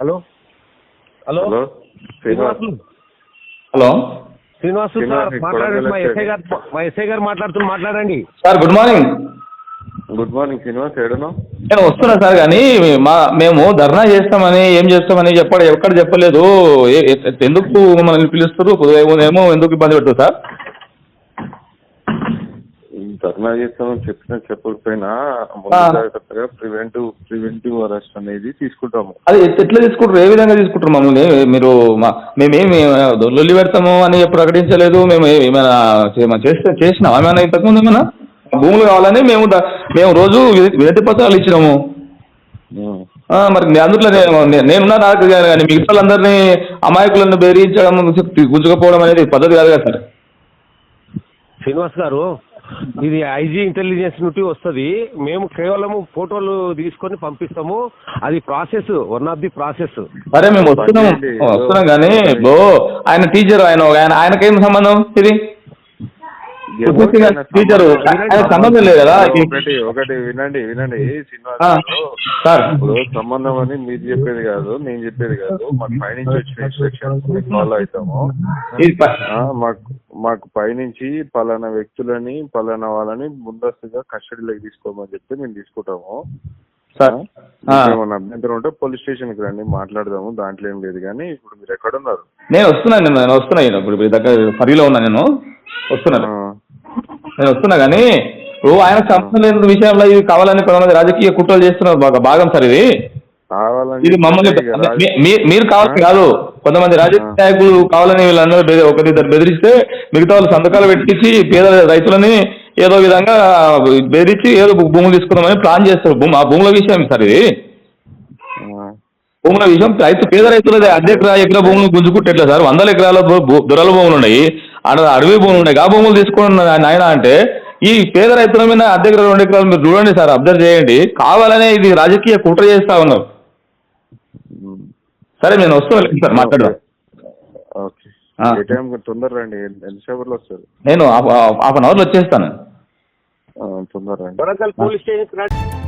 Hello? Hello? Hello Srinivas. Srinivasulu hello? Sir మాట్లాడండి మా. SI గారు మా ఎస్ఐ గారు మాట్లాడుతున్న మాట్లాడండి. Sir good morning. Good morning Srinivas. ఏడును నేను వస్తున్నా సార్ కానీ మా మేము ధర్నా చేస్తామని ఏం చేస్తామని చెప్పడం ఎక్కడ చెప్పలేదు. ఎందుకు మనల్ని పిలుస్తారు ఏమో ఎందుకు ఇబ్బంది పెడతారు సార్? ధర్నా చేస్తామని చెప్పినా చెప్పకపోయినా ప్రివెంటివ్ ప్రివెంటివ్ అరెస్ట్ అనేది తీసుకుంటాము. అది ఎట్- ఎట్లా తీసుకుంటారు? ఏ విధంగా తీసుకుంటారు మమ్మల్ని? మీరు మా మేమేమి లొల్లి పెడతాము అని ప్రకటించలేదు? మేము ఏమైనా చేస్తే చేసినాం ఏమైనా ఇంతకుముందు ఏమైనా? భూములు కావాలని మేము మేము రోజు వినతి- పత్రాలు ఇచ్చినాము. మరి అందులో నేనున్నా నాకు కానీ మిగతా వాళ్ళందరినీ అమాయకులను బెదిరించడం గుంజుకపోవడం అనేది పద్ధతి కాదు కదా సార్. శ్రీనివాస్ గారు ఇది ఐజీ ఇంటెలిజెన్స్ నుండి వస్తుంది. మేము కేవలం ఫోటోలు తీసుకొని పంపిస్తాము. అది process one of the process. సరే మేము వస్తున్నాం. వస్తున్నాం కానీ బో ఆయన టీచర్ ఆయన ఆయన ఆయనకేం సంబంధం ఇది? టీచరు. సంబంధం- లేదు కదా? ఒకటి ఒకటి వినండి వినండి. సార్. ఇప్పుడు సంబంధం అని మీరు చెప్పేది కాదు నేను చెప్పేది కాదు. మాకు పైనుంచి వచ్చిన ఇన్స్ట్రక్షన్స్ ఫాలో అవుతాము. మాకు మాకు పైనుంచి పలానా వ్యక్తులని పలానా వాళ్ళని ముందస్తుగా కస్టడీలోకి తీసుకోమని చెప్తే మేము తీసుకుంటాము. సార్ ఆ, ఏమన్నా అభ్యంతరం ఉంటే పోలీస్ స్టేషన్కి రండి మాట్లాడదాము దాంట్లో ఏం లేదు కానీ ఇప్పుడు మీరు ఎక్కడ ఉన్నారు నేను వస్తున్నాను నేను నేను వస్తున్నా ఇప్పుడు మీ దగ్గర పరిలో ఉన్నా నేను. వస్తున్నాను నేను వస్తున్నా కానీ ఓ ఆయన సంబంధం లేని విషయంలో ఇది కావాలని కొంతమంది రాజకీయ కుట్రలు చేస్తున్నారు బాగా భాగం సార్ ఇది. ఇది మమ్మల్ని మీరు కావాలని కాదు. కొంతమంది రాజకీయ నాయకులు కావాలని వీళ్ళందరూ ఒకరిద్దరు బెదిరిస్తే మిగతా వాళ్ళు సంతకాలు పెట్టించి పేద రైతులని ఏదో విధంగా బెదిరించి ఏదో భూములు తీసుకుందామని ప్లాన్ చేస్తారు. భూమి ఆ భూముల విషయం సార్ ఇది. భూముల విషయం రైతు పేద రైతులది. అర్ధ ఎకరా ఎకరా భూములు గుంజుకుంటట్లే సార్. వందల ఎకరాల దొరల భూములు ఉన్నాయి. ఆడ అడవి భూములు ఉన్నాయి. ఆ భూములు తీసుకోండి నాయన అంటే ఈ పేద రైతుల మీద అర్ధ ఎకరా రెండు ఎకరాలు మీరు చూడండి సార్. అబ్జర్వ్ చేయండి. కావాలనే ఇది రాజకీయ కుట్ర చేస్తా ఉన్నారు. సరే నేను వస్తున్నాను సార్ మాట్లాడదాం ఓకే. ఏ టైం తొందర రండి. ఎన్ని- ఎన్నిసేపట్లో వస్తారు? నేను హాఫ్ హాఫ్ అన్ అవర్లో వచ్చేస్తాను. ఆ, తొందర రండి. Warangal police station